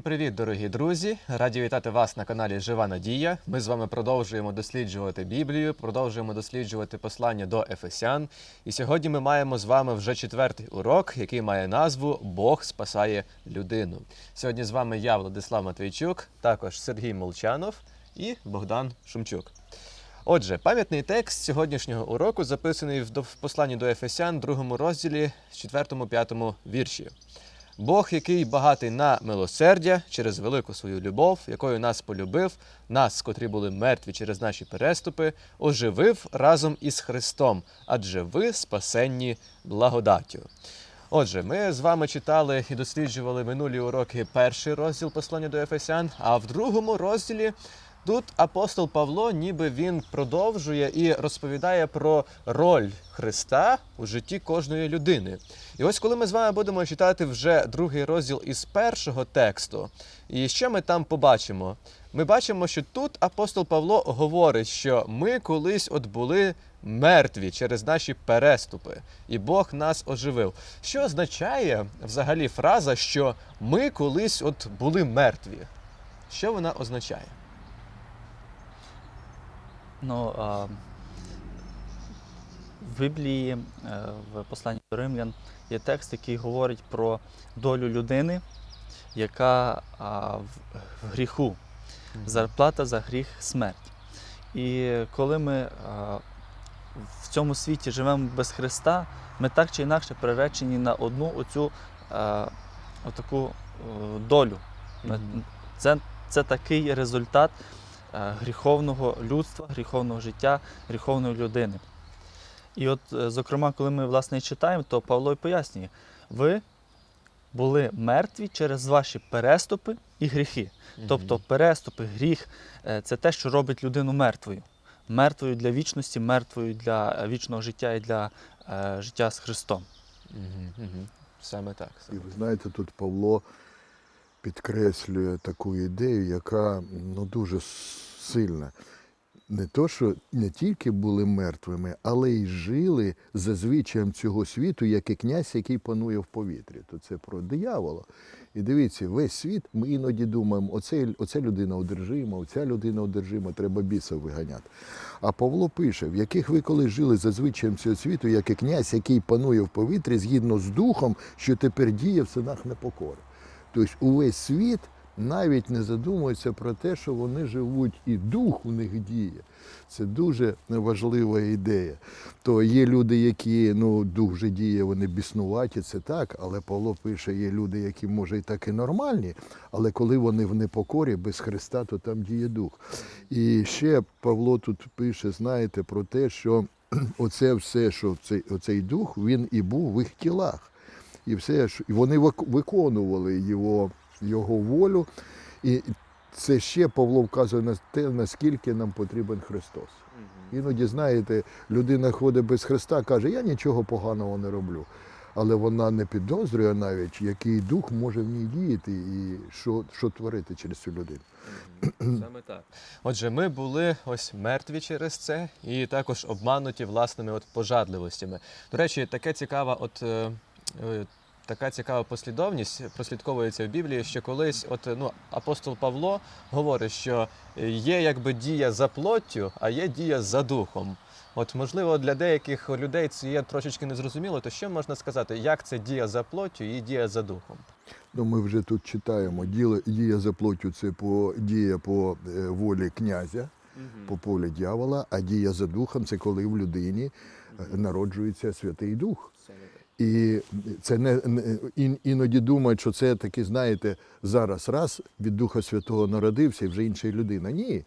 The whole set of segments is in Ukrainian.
Всім привіт, дорогі друзі! Раді вітати вас на каналі Жива Надія. Ми з вами продовжуємо досліджувати Біблію, продовжуємо досліджувати послання до Ефесян. І сьогодні ми маємо з вами вже четвертий урок, який має назву Бог спасає людину. Сьогодні з вами я, Владислав Матвійчук, також Сергій Молчанов і Богдан Шумчук. Отже, пам'ятний текст сьогоднішнього уроку записаний в посланні до Ефесян, другому розділі, 4-5 вірші. Бог, який багатий на милосердя через велику свою любов, якою нас полюбив, нас, котрі були мертві через наші переступи, оживив разом із Христом, адже ви спасенні благодаттю. Отже, ми з вами читали і досліджували минулі уроки перший розділ послання до Ефесян, а в другому розділі Тут апостол Павло, ніби він продовжує і розповідає про роль Христа у житті кожної людини. І ось коли ми з вами будемо читати вже другий розділ із першого тексту, і що ми там побачимо? Ми бачимо, що тут апостол Павло говорить, що ми колись от були мертві через наші переступи, і Бог нас оживив. Що означає взагалі фраза, що ми колись от були мертві? Що вона означає? Ну, а, в Біблії, е, в посланні до Римлян, є текст, який говорить про долю людини, яка а, в, в гріху. Зарплата за гріх смерть. І коли ми а, в цьому світі живемо без Христа, ми так чи інакше приречені на одну оцю а, отаку долю. Мгм. Це, це такий результат гріховного людства, гріховного життя, гріховної людини. І от, е, зокрема, коли ми власне читаємо, то Павло й пояснює: ви були мертві через ваші переступи і гріхи. Тобто переступи, гріх е, це те, що робить людину мертвою. Мертвою для вічності, мертвою для е, вічного життя і для е, життя з Христом. Мгм, мгм. Саме так. І саме ви знаєте, тут Павло підкреслює таку ідею, яка ну, дуже сильна. Не то, що не тільки були мертвими, але й жили за звичаєм цього світу, як і князь, який панує в повітрі. То це про диявола. І дивіться, весь світ, ми іноді думаємо, оце, оце людина одержима, оця людина одержима, треба біса виганяти. А Павло пише, в яких ви коли жили за звичаєм цього світу, як і князь, який панує в повітрі, згідно з духом, що тепер діє в синах непокори. Тобто увесь світ навіть не задумується про те, що вони живуть, і дух у них діє. Це дуже важлива ідея. То є люди, які ну, дух вже діє, вони біснуваті, це так, але Павло пише, є люди, які може і так і нормальні, але коли вони в непокорі без Христа, то там діє дух. І ще Павло тут пише, знаєте, про те, що оце все, що цей, оцей дух, він і був в їх тілах. І все і вони виконували його, його волю. І це ще Павло вказує на те, наскільки нам потрібен Христос. Іноді, знаєте, людина ходить без Христа, каже, я нічого поганого не роблю. Але вона не підозрює навіть, який дух може в ній діяти і що, що творити через цю людину. Саме так. Отже, ми були ось мертві через це і також обмануті власними от пожадливостями. До речі, таке цікава, от е, е, така цікава послідовність прослідковується в Біблії, що колись, от ну, апостол Павло говорить, що є якби дія за плоттю, а є дія за духом. От, можливо, для деяких людей це є трошечки незрозуміло, то що можна сказати, як це дія за плоттю і дія за духом? Ну, ми вже тут читаємо, діло, дія за плоттю це по, дія по е, волі князя, по полі дьявола, а дія за духом це коли в людині е, народжується Святий Дух. І це не, іноді думають, що це таки, знаєте, зараз раз від Духа Святого народився і вже інша людина. Ні.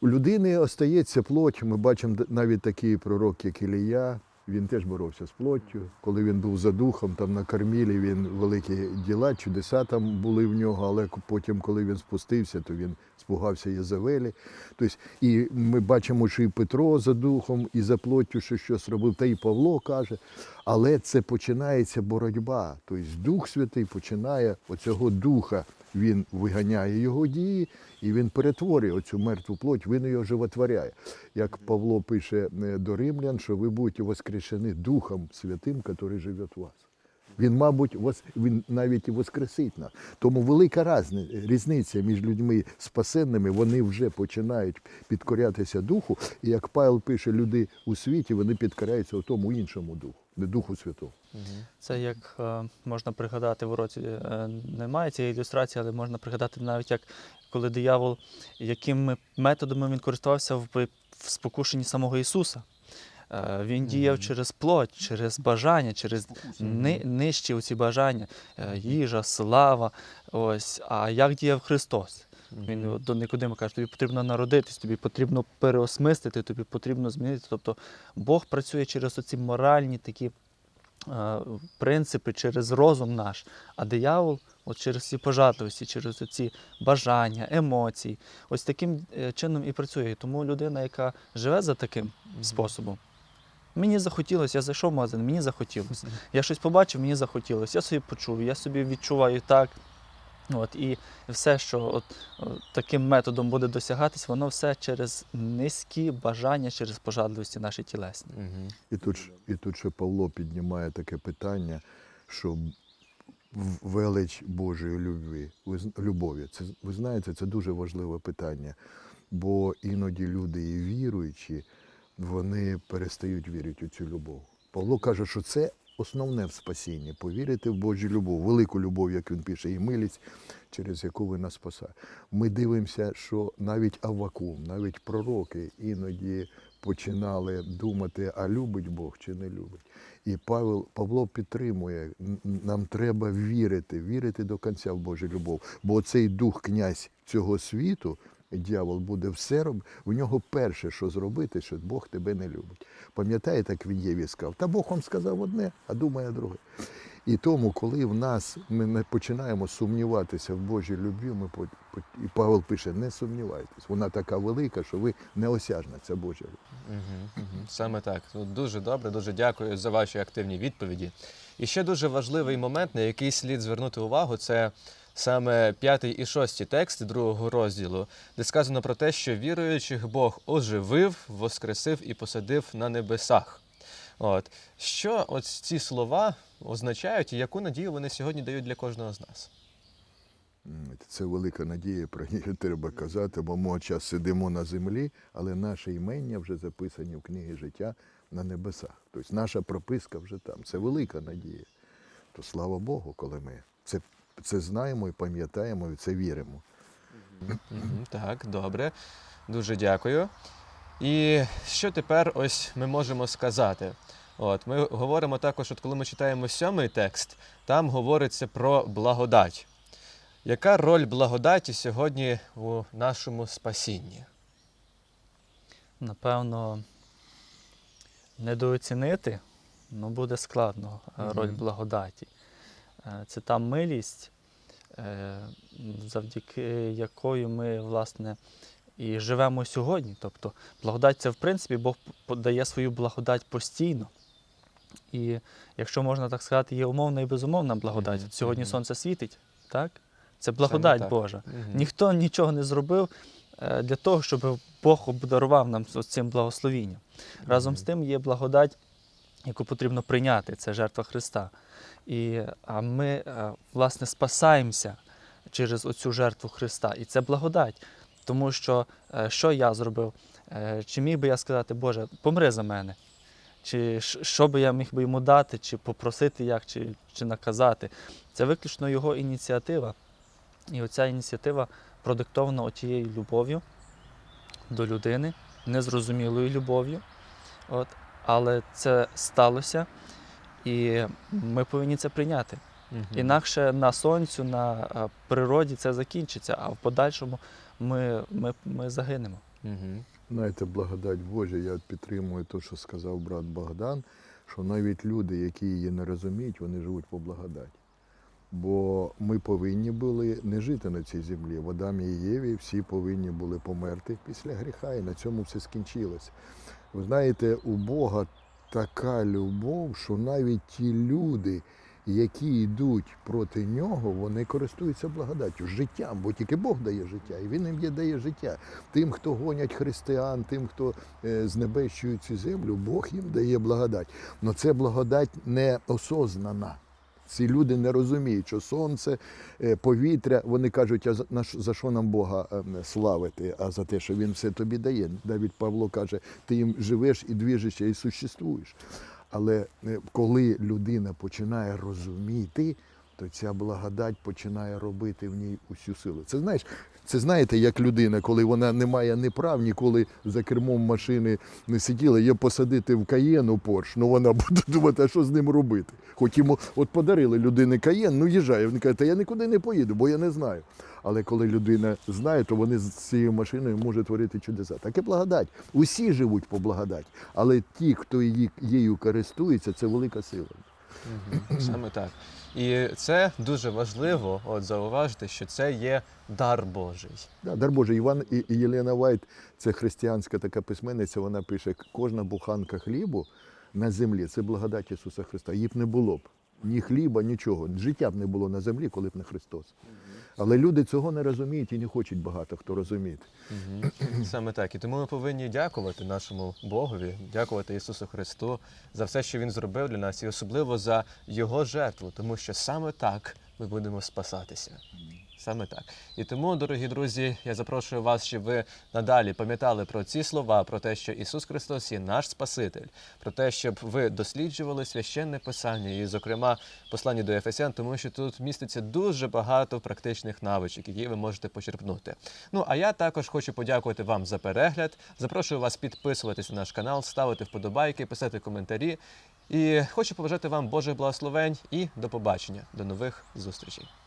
У людини остається плоть. Ми бачимо навіть такий пророк, як Ілія. Він теж боровся з плоттю. Коли він був за духом, там на Кармілі він великі діла, чудеса там були в нього, але потім, коли він спустився, то він спугався Єзавелі. Тобто, і ми бачимо, що і Петро за духом, і за плоттю, що щось робив, та і Павло каже. Але це починається боротьба. Тобто Дух Святий починає оцього духа, він виганяє його дії, і він перетворює оцю мертву плоть, він її животворяє. Як Павло пише е, до римлян, що ви будете воскрешені Духом Святим, який живе в вас. Він, мабуть, вос- він навіть і воскресить нас. Тому велика різниця між людьми спасенними, вони вже починають підкорятися духу. І як Павел пише, люди у світі вони підкоряються у тому іншому духу, Духу Святому. Це як е, можна пригадати в уроці, е, немає цієї ілюстрації, але можна пригадати навіть як коли диявол, якими методами він користувався в, спокушенні самого Ісуса. Е, Він діяв через плоть, через бажання, через ни, нижчі ці бажання, їжа, слава. Ось. А як діяв Христос? Він до Никодима каже, тобі потрібно народитись, тобі потрібно переосмислити, тобі потрібно змінити. Тобто Бог працює через оці моральні такі е, принципи, через розум наш, а диявол от через ці пожадливості, через ці бажання, емоції. Ось таким е, чином і працює. Тому людина, яка живе за таким способом, мені захотілося, я зайшов в магазин, мені захотілося. Я щось побачив, мені захотілося. Я собі почув, я собі відчуваю так. От, і все, що от, е, таким методом буде досягатись, воно все через низькі бажання, через пожадливості наші тілесні. Мгм. І тут, і тут ще Павло піднімає таке питання, що велич Божої любві, любові. Це, ви знаєте, це дуже важливе питання, бо іноді люди і віруючі, вони перестають вірити у цю любов. Павло каже, що це основне в спасінні повірити в Божу любов, велику любов, як він пише, і милість, через яку ви нас спасає. Ми дивимося, що навіть Аввакум, навіть пророки іноді починали думати, а любить Бог чи не любить. І Павел, Павло підтримує, нам треба вірити, вірити до кінця в Божу любов. Бо цей дух князь цього світу, дьявол буде все робити, в нього перше, що зробити, що Бог тебе не любить. Пам'ятаєте, як він Єві сказав? Та Бог вам сказав одне, а думає друге. І тому, коли в нас ми не починаємо сумніватися в Божій любві, ми і Павел пише, не сумнівайтесь, вона така велика, що ви неосяжна, ця Божа. Мгм, мгм. Саме так. Ну, Дуже добре, дуже дякую за ваші активні відповіді. І ще дуже важливий момент, на який слід звернути увагу, це саме п'ятий і шостий тексти другого розділу, де сказано про те, що віруючих Бог оживив, воскресив і посадив на небесах. От що ось ці слова означають і яку надію вони сьогодні дають для кожного з нас? Це велика надія, про неї треба казати, бо ми час сидимо на землі, але наші імення вже записані в книгі життя на небесах. Тобто наша прописка вже там. Це велика надія. То слава Богу, коли ми це, це знаємо і пам'ятаємо, і це віримо. Так, добре. Дуже дякую. І що тепер ось ми можемо сказати? От, ми говоримо також, от коли ми читаємо сьомий текст, там говориться про благодать. Яка роль благодаті сьогодні у нашому спасінні? Напевно, недооцінити ну, буде складно е, роль Мгм. благодаті. Е, Це та милість, е, завдяки якою ми, власне, і живемо сьогодні. Тобто, благодать це, в принципі, Бог подає свою благодать постійно. І якщо можна так сказати, є умовна і безумовна благодать. От Сьогодні сонце світить, так? Це благодать так. Божа. Мгм. Ніхто нічого не зробив е, для того, щоб Бог обдарував нам цим благословінням. Разом з тим є благодать, яку потрібно прийняти, це жертва Христа. І а ми, е, власне, спасаємося через оцю жертву Христа. І це благодать. Тому що е, що я зробив? Е, Чи міг би я сказати, Боже, помри за мене? Чи що би я міг би йому дати, чи попросити як, чи, чи наказати? Це виключно його ініціатива. І оця ініціатива продиктована тією любов'ю до людини, незрозумілою любов'ю. От, але це сталося, і ми повинні це прийняти. Мгм. Інакше на сонцю, на е, природі це закінчиться, а в подальшому ми, ми, ми загинемо. Мгм. Знаєте, благодать Божа, я підтримую те, що сказав брат Богдан, що навіть люди, які її не розуміють, вони живуть по благодаті. Бо ми повинні були не жити на цій землі. В Адамі і Єві всі повинні були померти після гріха, і на цьому все скінчилося. Ви знаєте, у Бога така любов, що навіть ті люди, які йдуть проти нього, вони користуються благодаттю, життям, бо тільки Бог дає життя, і Він їм дає життя. Тим, хто гонять християн, тим, хто е, знебещує цю землю, Бог їм дає благодать. Але це благодать не осознана. Ці люди не розуміють, що сонце, е, повітря. Вони кажуть, а за, що- нам Бога ем, славити? А за те, що Він все тобі дає. Навіть Павло каже, ти їм живеш і двіжишся, і существуєш. Але е, коли людина починає розуміти, то ця благодать починає робити в ній усю силу. Це знаєш, це знаєте, як людина, коли вона не має ні прав, ніколи за кермом машини не сиділа, її посадити в каєн у Порш, ну вона буде думати, а що з ним робити. Хоч йому от подарили людині каєн, ну їжджає. Він каже, та я нікуди не поїду, бо я не знаю. Але коли людина знає, то вони з цією машиною можуть творити чудеса. Таке благодать. Усі живуть по благодать, але ті, хто її, її користується, це велика сила. Мгм, Саме так. І це дуже важливо от зауважити, що це є дар Божий. Да, дар Божий. Іван і Єлена Вайт, це християнська така письменниця, вона пише, кожна буханка хлібу на землі це благодать Ісуса Христа. Її б не було б. Ні хліба, нічого. Життя б не було на землі, коли б не Христос. Але люди цього не розуміють і не хочуть багато хто розуміти. Саме так. І тому ми повинні дякувати нашому Богові, дякувати Ісусу Христу за все, що Він зробив для нас, і особливо за Його жертву, тому що саме так ми будемо спасатися. Саме так. І тому, дорогі друзі, я запрошую вас, щоб ви надалі пам'ятали про ці слова, про те, що Ісус Христос є наш Спаситель, про те, щоб ви досліджували священне писання, і, зокрема, послання до Ефесян, тому що тут міститься дуже багато практичних навичок, які ви можете почерпнути. Ну а я також хочу подякувати вам за перегляд. Запрошую вас підписуватись на наш канал, ставити вподобайки, писати коментарі. І хочу побажати вам Божих благословень і до побачення, до нових зустрічей.